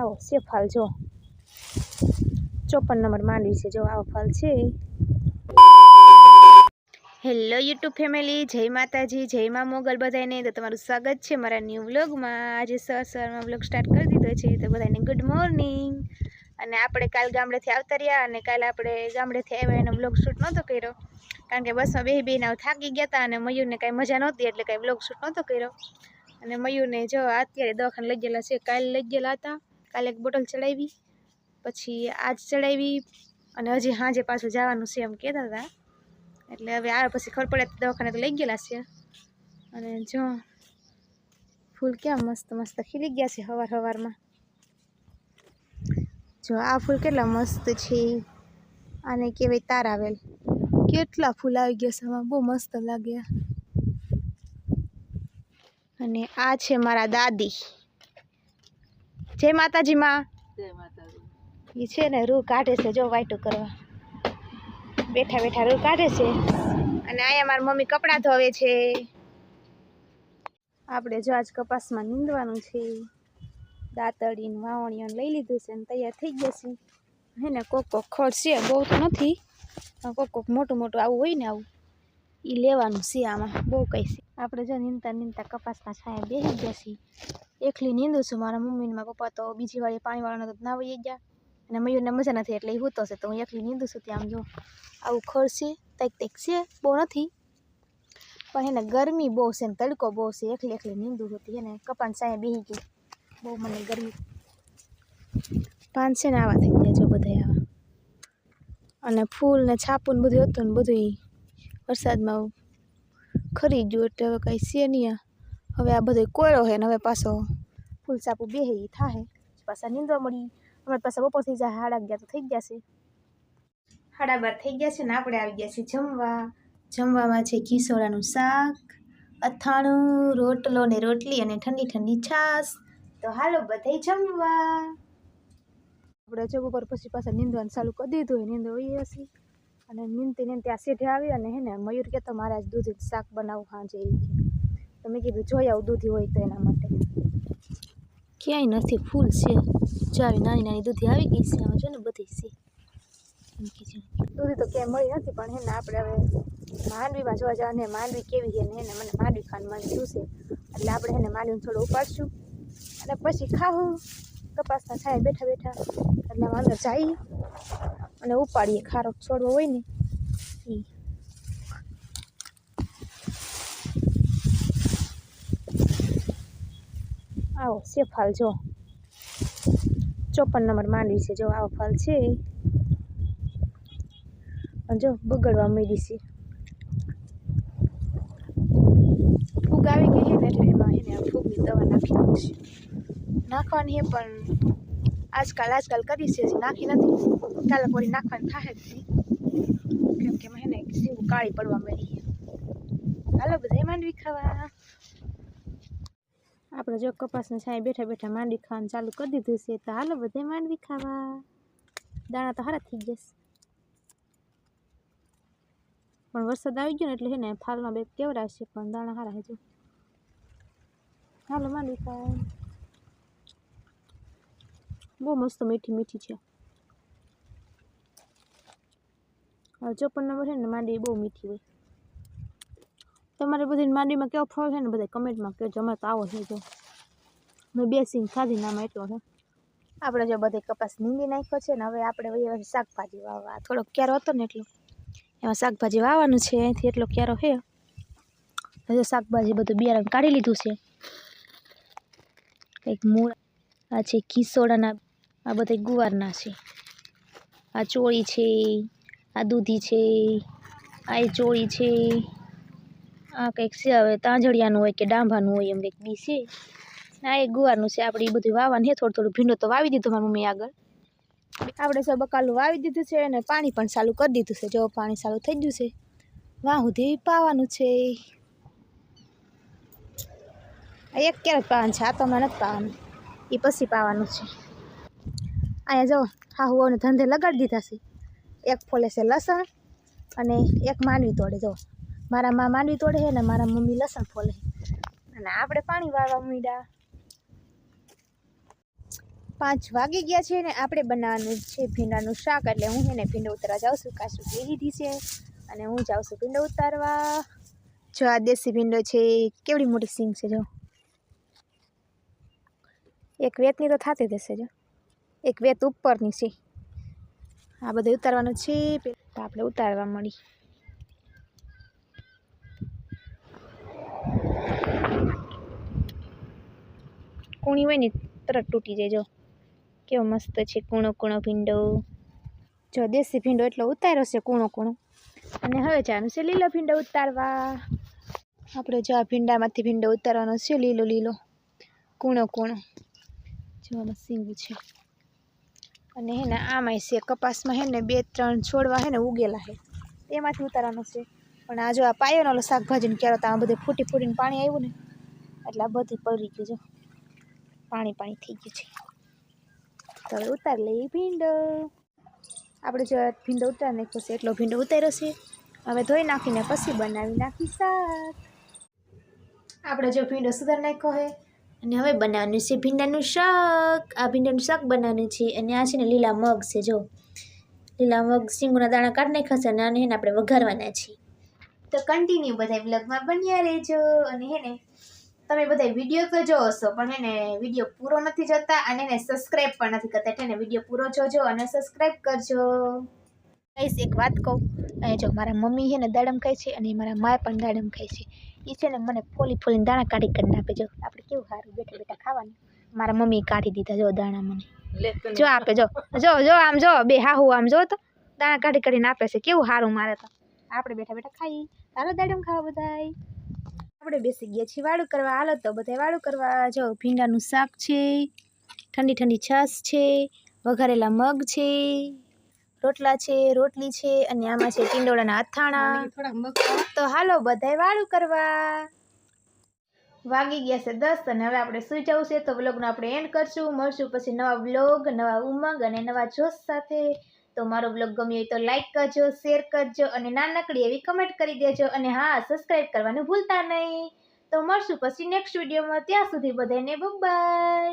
આવો છે ફાલ, જો. ચોપન નંબર માંડવી છે, જો આવો ફાલ છે. હેલો યુટ્યુબ ફેમિલી જય માતાજી, જય મા મોગલ બધાને તો તમારું સ્વાગત છે મારા ન્યૂ વ્લોગમાં આજે સર સરમાં વ્લોગ સ્ટાર્ટ કરી દીધો છે, તો બધાને ગુડ મોર્નિંગ અને આપણે કાલ ગામડેથી આવતા રહ્યા અને કાલે આપણે ગામડેથી આવ્યા એનો વ્લોગ શૂટ નહોતો કર્યો. કારણ કે બસમાં બે બેહીને થાકી ગયા હતા અને મયુરને કાંઈ મજા નહોતી, એટલે કાંઈ વ્લોગ શૂટ નહોતો કર્યો. અને મયુરને જો અત્યારે દવાખાને લઈ ગયેલા છે, કાલે લઈ ગયેલા હતા. કાલે એક બોટલ ચડાવી, પછી આજ ચડાવી અને હજી સાંજે પાછું જવાનું છે એમ કહેતા હતા. એટલે હવે આવે પછી ખબર પડે દવાખાને તો લઈ ગયેલા છે. અને જો, ફૂલ ક્યાં મસ્ત મસ્ત ખીલી ગયા છે સવાર સવારમાં જો આ ફૂલ કેટલા મસ્ત છે. આને કહેવાય તારાવેલ. કેટલા ફૂલ આવી ગયા છે બહુ મસ્ત લાગ્યા. અને આ છે મારા દાદી. જય માતાજી. માં એ છે ને રૂ કાઢે છે જો વાઈટું કરવા. બેઠા બેઠા રૂ કાઢે છે. અને અહીંયા મારી મમ્મી કપડાં ધોવે છે. આપણે જો આજ કપાસમાં નીંદવાનું છે. દાંતડીને વાવણીઓને લઈ લીધું છે ને તૈયાર થઈ ગયા છે. હે ને કોક કોક ખડ છે બહુ તો નથી. કોક કોક મોટું મોટું આવું હોય ને આવું. એ લેવાનું છે આમાં, બહુ કંઈ છે. આપણે જો નીંદતા નીંદતા કપાસના છાંયા બેસી ગયા છીએ. એકલી નીંદું છું, મારા મમ્મીને, મારા પપ્પા તો બીજી વાળી પાણીવાળાનો તો ના વહી ગયા. અને મયુરને મજા નથી એટલે એ હૂતો છે, તો હું એકલી નીંદું છું ત્યાં આમ જો આવું ખર છે તૈક તૈક છે, બહુ નથી. પણ એને ગરમી બહુ છે ને તડકો બહુ છે, એકલી એકલી નીંદું હતી એને કપાન સાયા બેસી ગઈ. બહુ મને ગરમી. પાંચ છે ને આવા થઈ ગયા જો બધા આવા. અને ફૂલ ને છાપું ને બધું હતું ને બધું વરસાદમાં ખરી ગયું એટલે હવે કાંઈ છે નહીં હવે આ બધો કોયરો છે ને હવે પાછો ફૂલ સાપુ બેહે એ થાહે. પાછા નીંદવા મળી. અમારે પાછા બપોર થઈ જાય સાડા અગિયાર તો થઈ ગયા છે. સાડા બાર થઈ ગયા છે ને આપણે આવી ગયા છીએ જમવા. જમવામાં છે ઘીસોડાનું શાક, અથાણું, રોટલો ને રોટલી અને ઠંડી ઠંડી છાશ. તો હાલો બધાય જમવા. આપણે જો બપોર પછી પાછા નીંદવાનું ચાલુ કરી દીધું હોય નીંદો હોય હશે અને નીંદતી નીંદતી આ સીઢે આવી અને હે ને મયુર કહેતો મારે આજ દૂધી શાક બનાવું સાંજે એ તો મેં કીધું જોઈ આવું દૂધી હોય તો એના માટે. ક્યાંય નથી ફૂલ છે. જો આવી નાની નાની દૂધી આવી ગઈ છે આમાં જો ને બધી છે. દૂધી તો ક્યાંય મળી નથી પણ હેને આપણે હવે માંડવીમાં જોવા જવા ને માંડવી કેવી છે ને એને મને માંડવી ખાવાનું મને જોશે એટલે આપણે હેને માંડવીને થોડું ઉપાડશું. અને પછી ખાવું કપાસના છાંયે બેઠા બેઠા. એટલે અંદર જઈએ અને ઉપાડીએ, ખારો છોડવો હોય ને, ઈ. આવો, છે ફાલ, જો. ચોપન નંબર માંડવી છે, જો, આવો ફાલ છે. જો, બગડવા માંડી છે. ફૂગ આવી ગઈ છે ને એટલે એમાં એને ફૂગની દવા નાખી છે. નાખવાની છે, પણ આજકાલ આજકાલ કરી છે હજી નાખી નથી કાલે કોઈ નાખવાની થાય જ કેમ કે એમાં સીંગું કાળી પડવા મળી હાલો બધા માંડવી ખાવા આપણે જો કપાસની છાંય બેઠા બેઠા માંડવી ખાવાનું ચાલુ કરી દીધું છે તો હાલો બધે માંડવી ખાવા દાણા તો હારા થઈ જશે પણ વરસાદ આવી ગયો ને એટલે છે ને ફાલમાં બે કેવડાવશે પણ દાણા હારા હજુ હાલો માંડવી ખાવા બહુ મસ્ત મીઠી મીઠી છે. ચોપન નંબર છે ને, માંડી બહુ મીઠી હોય. તમારે બધી માંડીમાં કેવો ફળ છે ને, બધા કમેન્ટમાં કહેજો, અમારે તો આવો છે જો. મેં બે સિંગ ખાધી નામાં એટલો છે. આપણે જો બધે કપાસ નીંદી નાખ્યો છે ને, હવે આપણે વહીએ શાકભાજી વાવવા. થોડોક ક્યારો હતો ને એટલો. એમાં શાકભાજી વાવવાનું છે, અહીંથી એટલો ક્યારો છે. હજુ શાકભાજી બધું બિયારણ કાઢી લીધું છે. કંઈક મૂળ, આ છે કિસોડાના આ બધા ગુવારના છે. આ ચોળી છે, આ દૂધી છે, આ ચોળી છે. આ કંઈક છે હવે તાંજળિયાનું હોય કે ડાંભાનું હોય એમ કંઈક બી છે. આ એક ગુવારનું છે, આપણે એ બધું વાવવાનું છે, થોડું થોડું ભીંડો તો વાવી દીધું મારી મમ્મી આગળ. આપણે સૌ બકાલું વાવી દીધું છે અને પાણી પણ ચાલુ કરી દીધું છે. જો પાણી ચાલુ થઈ ગયું છે, વાહ સુધી પાવાનું છે. એક ક્યારેક પાવાનું છે, આ તો મને નથી પાવાનું. એ પછી પાવાનું છે. અહીંયા જો હા હું ધંધે લગાડી દીધા છે. એક ફોલે છે લસણ અને એક માંડવી તોડે, જો. મારા માં માંડવી તોડે છે ને મારા મમ્મી લસણ ફોલે અને આપણે પાણી વાળવા મીડા પાંચ વાગી ગયા છે ને આપણે બનાવવાનું છે ભીંડાનું શાક, એટલે હું એને ભીંડો ઉતારવા જાઉં છું. કાશું લઈ લીધી છે અને હું જાઉં છું ભીંડો ઉતારવા. જો આ દેશી ભીંડો છે કેવડી મોટી સિંગ છે, જો. એક વેતની તો થતી જ હશે, જો. એક વેત ઉપરની છે. આ બધું ઉતારવાનું છે. તો આપણે ઉતારવા મળી. કૂણી હોય ને તરત તૂટી જાય જો. કેવો મસ્ત છે કૂણો કૂણો ભીંડો. જો દેશી ભીંડો એટલો ઉતાર્યો છે કૂણો કૂણો. અને હવે જવાનું છે લીલો ભીંડો ઉતારવા. આપણે જો આ ભીંડામાંથી ભીંડો ઉતારવાનો છે લીલો લીલો. કૂણો કૂણો. જોવામાં સિંગ છે. અને હે ને આમાંય છે, કપાસમાં હે ને બે ત્રણ છોડવા હે ને ઉગેલા છે એમાંથી ઉતારવાનો છે. પણ આ જો આ પાયોનો ઓલો શાકભાજીને ક્યારો આ બધે ફૂટી ફૂટીને પાણી આવ્યું ને, એટલે આ બધી પલરી ગયું જો. પાણી પાણી થઈ ગયું છે. તો હવે ઉતારી લઈએ ભીંડો. આપણે જો ભીંડો ઉતારી નાખ્યો છે, એટલો ભીંડો ઉતાર્યો છે. હવે ધોઈ નાખીને પછી બનાવી નાખી શાક. આપણે જો ભીંડો સુધાર નાખ્યો છે અને હવે બનાવવાનું છે ભીંડાનું શાક. આ ભીંડાનું શાક બનાવવાનું છે અને આ છે ને લીલા મગ છે, જો. લીલા મગ સિંગોના દાણા કાઢી નાખ્યા છે અને આને એને આપણે વઘારવાના છીએ. તો કન્ટિન્યુ બધા બ્લોગમાં બન્યા રહેજો અને હે ને, તમે બધા વીડિયો તો જોવો છો, પણ હે ને વીડિયો પૂરો નથી જોતા અને એને સબસ્ક્રાઈબ પણ નથી કરતા એટલે વીડિયો પૂરો જોજો અને સબસ્ક્રાઈબ કરજો. કહીશ એક વાત કહું અને જો મારા મમ્મી છે ને દાડમ ખાય છે અને મારા માએ પણ દાડમ ખાય છે. એ છે ને મને ફોલી ફોલીને દાણા કાઢી કરી નાખે. જો આપણે કેવું સારું બેઠા બેઠા ખાવાનું. મારા મમ્મી કાઢી દીધા જો દાણા મને. જો આપે જો જો જો આમ જો બે હાહુ આમ જો તો દાણા કાઢી કાઢીને આપે છે. કેવું સારું મારે તો. આપણે બેઠા બેઠા ખાઈ. ચાલો દાડમ ખાવા બધાય. આપણે બેસી ગયા છીએ વાળું કરવા. હાલો તો બધા વાળું કરવા. જો ભીંડાનું શાક છે ઠંડી ઠંડી છાશ છે વઘારેલા મગ છે. રોટલા છે રોટલી છે અને આમાં છે ટીંડોળાના અથાણા. તો હાલો બધાય વાળું કરવા. વાગી ગયા છે દસ અને હવે આપણે સુઈ જવું છે તો વ્લોગનો આપણે એન્ડ કરશું. મળશું પછી નવા વ્લોગ નવા ઉમંગ અને નવા જોશ સાથે. તો મારો બ્લોગ ગમ્યો હોય તો લાઇક કરજો શેર કરજો અને નાનકડી એવી કમેન્ટ કરી દેજો. અને હા સબસ્ક્રાઈબ કરવાનું ભૂલતા નહીં. તો મળશું પછી નેક્સ્ટ વિડીયોમાં ત્યાં સુધી બધાને બાય